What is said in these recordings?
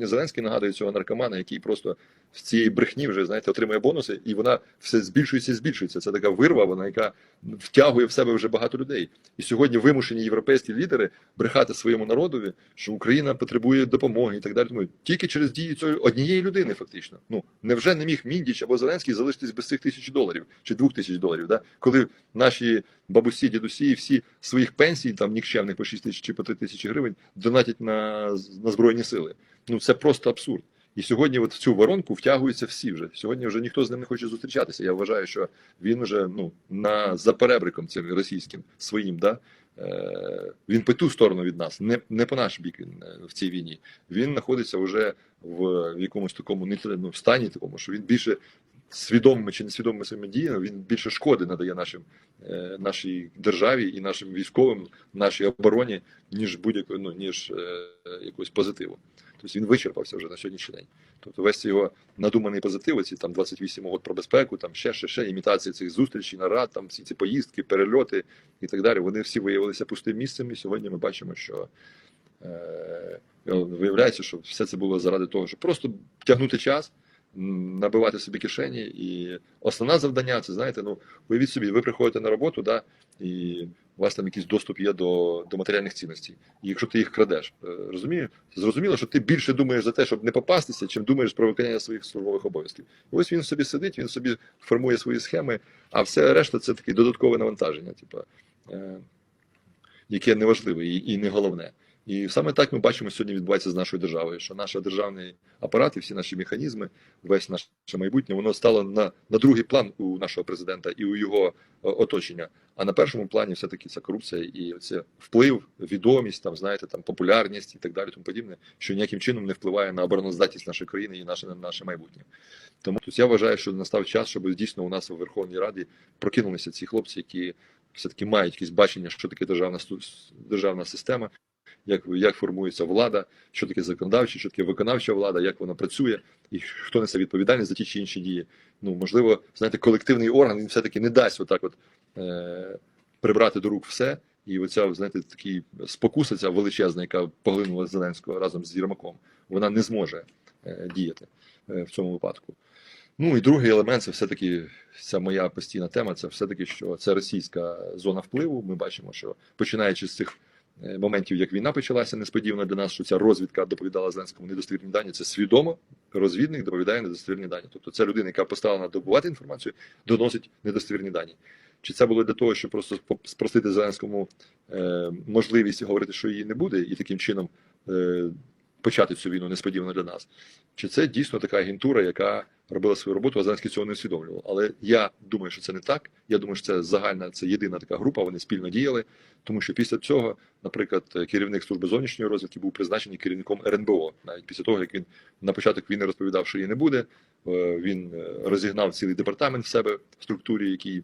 сьогодні Зеленський нагадує цього наркомана, який просто з цієї брехні вже знаєте отримує бонуси, і вона все збільшується і збільшується. Це така вирва, вона яка втягує в себе вже багато людей. І сьогодні вимушені європейські лідери брехати своєму народові, що Україна потребує допомоги і так далі. Тому тільки через дії цієї однієї людини, фактично. Ну невже не міг Міндіч або Зеленський залишитись без цих тисяч доларів чи двох тисяч доларів? Да? Коли наші бабусі, дідусі, всі своїх пенсій, там нікчемних по 6 тисяч чи по 3 тисячі гривень, донатять на, на збройні сили. Ну це просто абсурд. І сьогодні, от в цю воронку втягуються всі вже. Сьогодні вже ніхто з ним не хоче зустрічатися. Я вважаю, що він вже ну на за перебриком цим російським своїм, да е, він по ту сторону від нас, не не по наш бік е, в цій війні. Він знаходиться вже в, в якомусь такому ну, стані, такому, що він більше свідомими чи несвідомими своїми діями він більше шкоди надає нашим е, нашій державі і нашим військовим, нашій обороні, ніж будь-якої ну ніж е, якогось позитиву. Тобто він вичерпався вже на сьогоднішній день. Тобто весь його надуманий позитив, ці там 28 угод про безпеку, там ще ще ще імітації цих зустрічей, нарад, там всі ці поїздки, перельоти і так далі. Вони всі виявилися пустим місцем. І сьогодні ми бачимо, що е, виявляється, що все це було заради того, щоб просто тягнути час. Набивати собі кишені, і основне завдання це знаєте, ну уявіть собі, ви приходите на роботу, да, і у вас там якийсь доступ є до, до матеріальних цінностей. І якщо ти їх крадеш, е, розумієш, зрозуміло, що ти більше думаєш за те, щоб не попастися, чим думаєш про виконання своїх службових обов'язків. І ось він собі сидить, він собі формує свої схеми, а все решта це таке додаткове навантаження, типу, яке неважливе і не головне. І саме так ми бачимо сьогодні відбувається з нашою державою, що наш державний апарат і всі наші механізми, весь наше майбутнє, воно стало на, на другий план у нашого президента і у його е, оточення. А на першому плані все таки ця корупція і це вплив, відомість, там знаєте, там популярність і так далі, тому подібне, що ніяким чином не впливає на обороноздатність нашої країни і наше наше майбутнє. Тому тут я вважаю, що настав час, щоб дійсно у нас у Верховній Раді прокинулися ці хлопці, які все таки мають якісь бачення, що таке державна державна система як, як формується влада, що таке законодавча, що таке виконавча влада, як вона працює, і хто несе відповідальність за ті чи інші дії. Ну можливо, знаєте, колективний орган він все-таки не дасть отак, от е, прибрати до рук все. І оця, знаєте, такий спокуса, ця величезна, яка поглинула Зеленського разом з Єрмаком, вона не зможе е, діяти е, в цьому випадку. Ну і другий елемент це все-таки ця моя постійна тема. Це все-таки, що це російська зона впливу. Ми бачимо, що починаючи з цих моментів, як війна почалася несподівано для нас, що ця розвідка доповідала Зеленському недостовірні дані. Це свідомо розвідник доповідає недостовірні дані. Тобто це людина, яка поставлена добувати інформацію, доносить недостовірні дані. Чи це було для того, щоб просто спростити Зеленському е, можливість говорити, що її не буде, і таким чином е, почати цю війну несподівано для нас? Чи це дійсно така агентура, яка робила свою роботу, а Зеленський цього не усвідомлював? Але я думаю, що це не так. Я думаю, що це загальна, це єдина така група. Вони спільно діяли, тому що після цього, наприклад, керівник служби зовнішньої розвідки був призначений керівником РНБО, навіть після того, як він на початок війни розповідав, що її не буде. е, Він е, розігнав цілий департамент в себе в структурі, який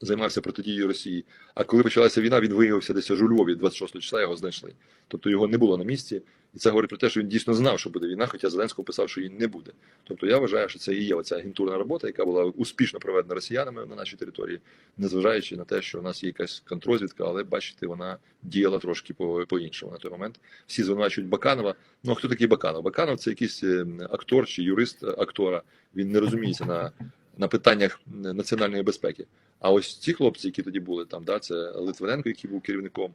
займався протидією Росії. А коли почалася війна, він виявився десь у Львові, 26 числа його знайшли. Тобто його не було на місці, і це говорить про те, що він дійсно знав, що буде війна, хоча Зеленського писав, що її не буде. Тобто я вважаю, що це і є оця агентурна робота, яка була успішно проведена росіянами на нашій території, незважаючи на те, що у нас є якась контрозвідка, але бачите, вона діяла трошки по, по-іншому на той момент. Всі звинувачують Баканова. Ну а хто такий Баканов? Баканов це якийсь е, актор чи юрист актора. Він не розуміється на, на питаннях національної безпеки. А ось ці хлопці, які тоді були там, да, це Литвиненко, який був керівником е,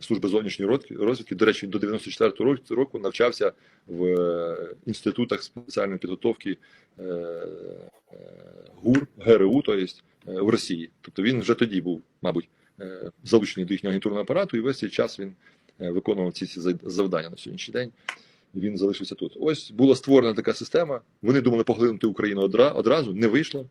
служби зовнішньої розвідки-. До речі, до 94-го року- навчався в е, інститутах спеціальної підготовки е, е, ГУР, ГРУ, то є, е, в Росії. Тобто він вже тоді був, мабуть, е, залучений до їхнього агентурного апарату, і весь цей час він е, виконував ці за- завдання на сьогоднішній день. Він залишився тут. Ось була створена така система. Вони думали поглинути Україну одра- одразу, не вийшло.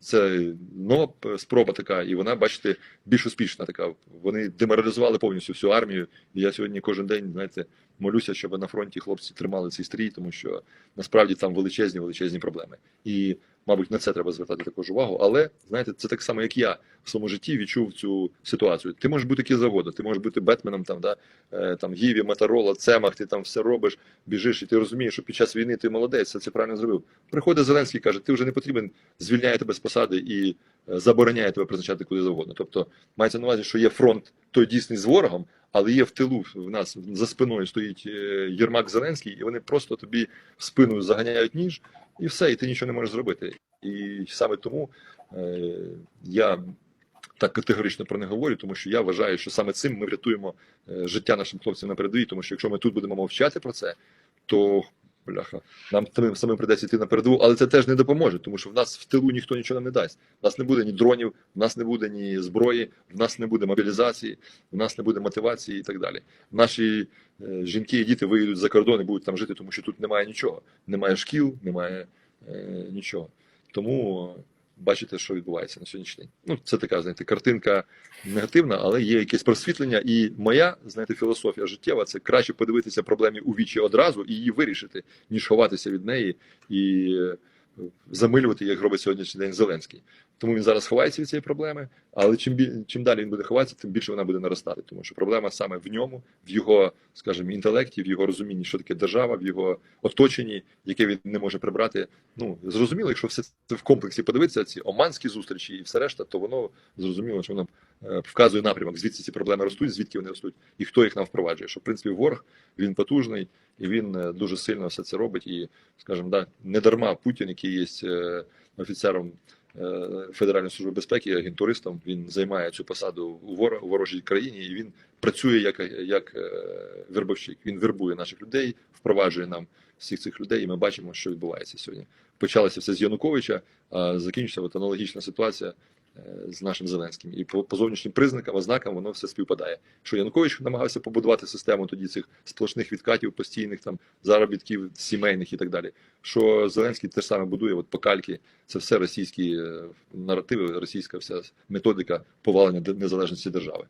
Це нова спроба така, і вона, бачите, більш успішна така. Вони деморалізували повністю всю армію. І я сьогодні кожен день, знаєте, молюся, щоб на фронті хлопці тримали цей стрій, тому що насправді там величезні, величезні проблеми. І Мабуть, на це треба звертати також увагу. Але знаєте, це так само, як я в своєму житті відчув цю ситуацію. Ти можеш бути ким завгодно, ти можеш бути Бетменом, там да е, там Гіві, Моторола, Цемах, ти там все робиш, біжиш, і ти розумієш, що під час війни ти молодець, все це правильно зробив. Приходить Зеленський каже, ти вже не потрібен, звільняє тебе з посади і е, забороняє тебе призначати куди завгодно. Тобто мається на увазі, що є фронт той дійсний з ворогом, але є в тилу в нас за спиною стоїть е, Єрмак Зеленський, і вони просто тобі в спину заганяють ніж, і все, і ти нічого не можеш зробити. І саме тому е, я так категорично про не говорю, тому що я вважаю, що саме цим ми врятуємо е, життя нашим хлопцям на передовій, тому що якщо ми тут будемо мовчати про це, то бляха, нам самим самим придеться йти на передову, але це теж не допоможе, тому що в нас в тилу ніхто нічого не дасть. В нас не буде ні дронів, в нас не буде ні зброї, в нас не буде мобілізації, в нас не буде мотивації і так далі. Наші е, жінки і діти виїдуть за кордон і будуть там жити, тому що тут немає нічого, немає шкіл, немає е, нічого. Тому бачите, що відбувається на сьогоднішній день. Ну, це така, знаєте, картинка негативна, але є якесь просвітлення. І моя, знаєте, філософія життєва це краще подивитися проблемі у вічі одразу і її вирішити, ніж ховатися від неї і е, замилювати, як робить сьогоднішній день Зеленський. Тому він зараз ховається від цієї проблеми, але чим бі- чим далі він буде ховатися, тим більше вона буде наростати. Тому що проблема саме в ньому, в його, скажімо, інтелекті, в його розумінні, що таке держава, в його оточенні, яке він не може прибрати. Ну зрозуміло, якщо все це в комплексі подивитися, ці оманські зустрічі і все решта, то воно зрозуміло, що воно е, вказує напрямок, звідси ці проблеми ростуть, звідки вони ростуть, і хто їх нам впроваджує. Що в принципі ворог він потужний і він е, дуже сильно все це робить. І, скажімо, да, не дарма Путін, який є е, офіцером Федеральної служби безпеки, агентуристом, він займає цю посаду у ворожій країні, і він працює як, як е, вербовщик. Він вербує наших людей, впроваджує нам всіх цих людей, і ми бачимо, що відбувається сьогодні. Почалося все з Януковича, а закінчиться от аналогічна ситуація е, з нашим Зеленським. І по, по зовнішнім признакам, ознакам воно все співпадає. Що Янукович намагався побудувати систему тоді цих сплошних відкатів, постійних там заробітків сімейних і так далі. Що Зеленський теж саме будує от по. Це все російські е, наративи, російська вся методика повалення незалежності держави.